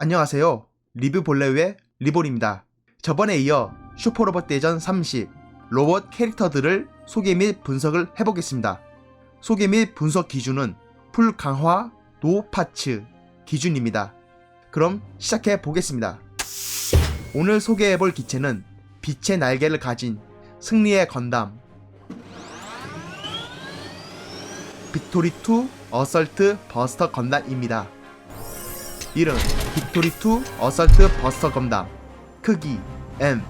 안녕하세요. 리뷰 볼레의 리볼입니다. 저번에 이어 슈퍼로봇 대전 30 로봇 캐릭터들을 소개 및 분석을 해보겠습니다. 소개 및 분석 기준은 풀 강화 노 파츠 기준입니다. 그럼 시작해 보겠습니다. 오늘 소개해 볼 기체는 빛의 날개를 가진 승리의 건담 빅토리2 어설트 버스터 건담입니다. 이름 빅토리2 어설트 버스터 건담 크기 M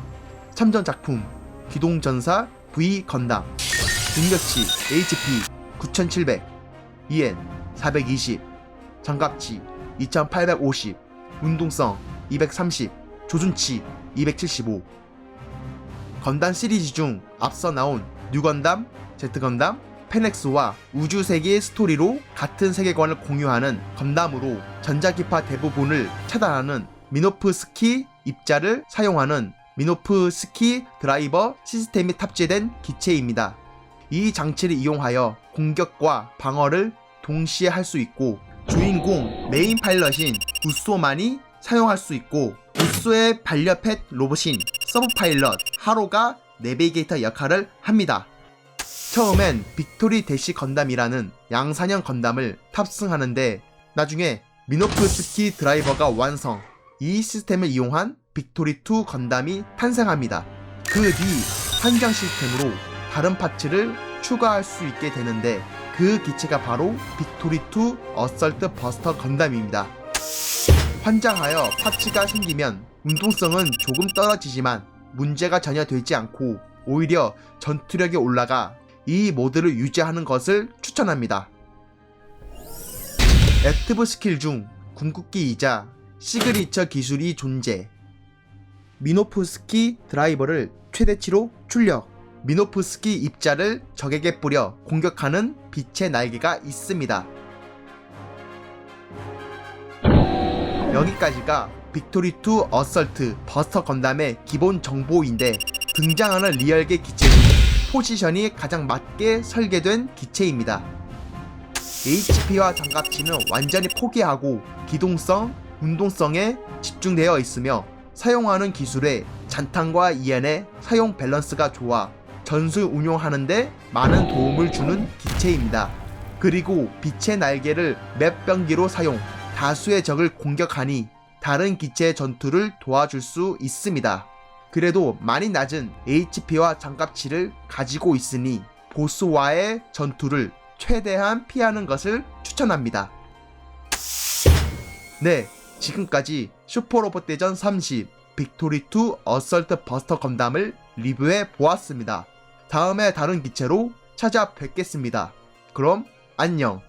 참전 작품 기동전사 V 건담 능력치 HP 9700 EN 420 장갑치 2850 운동성 230 조준치 275 건담 시리즈 중 앞서 나온 뉴건담, 제트건담, 페넥스와 우주 세계의 스토리로 같은 세계관을 공유하는 건담으로 전자기파 대부분을 차단하는 미노프스키 입자를 사용하는 미노프스키 드라이버 시스템이 탑재된 기체입니다. 이 장치를 이용하여 공격과 방어를 동시에 할 수 있고 주인공 메인 파일럿인 우소만이 사용할 수 있고 우소의 반려펫 로봇인 서브 파일럿 하로가 내비게이터 역할을 합니다. 처음엔 빅토리 대시 건담이라는 양산형 건담을 탑승하는데 나중에 미노프스키 드라이버가 완성 이 시스템을 이용한 빅토리2 건담이 탄생합니다. 그뒤 환장 시스템으로 다른 파츠를 추가할 수 있게 되는데 그 기체가 바로 빅토리2 어설트 버스터 건담입니다. 환장하여 파츠가 생기면 운동성은 조금 떨어지지만 문제가 전혀 되지 않고 오히려 전투력이 올라가 이 모드를 유지하는 것을 추천합니다. 액티브 스킬 중 궁극기이자 시그니처 기술이 존재. 미노프스키 드라이버를 최대치로 출력. 미노프스키 입자를 적에게 뿌려 공격하는 빛의 날개가 있습니다. 여기까지가 빅토리2 어설트 버스터 건담의 기본 정보인데 등장하는 리얼계 기체는 포지션이 가장 맞게 설계된 기체입니다. HP와 장갑치는 완전히 포기하고 기동성, 운동성에 집중되어 있으며 사용하는 기술에 잔탄과 이엔의 사용 밸런스가 좋아 전술 운용하는데 많은 도움을 주는 기체입니다. 그리고 빛의 날개를 맵 병기로 사용, 다수의 적을 공격하니 다른 기체의 전투를 도와줄 수 있습니다. 그래도 많이 낮은 HP와 장갑치를 가지고 있으니 보스와의 전투를 최대한 피하는 것을 추천합니다. 네, 지금까지 슈퍼로봇 대전 30 빅토리2 어설트 버스터 건담을 리뷰해 보았습니다. 다음에 다른 기체로 찾아뵙겠습니다. 그럼 안녕.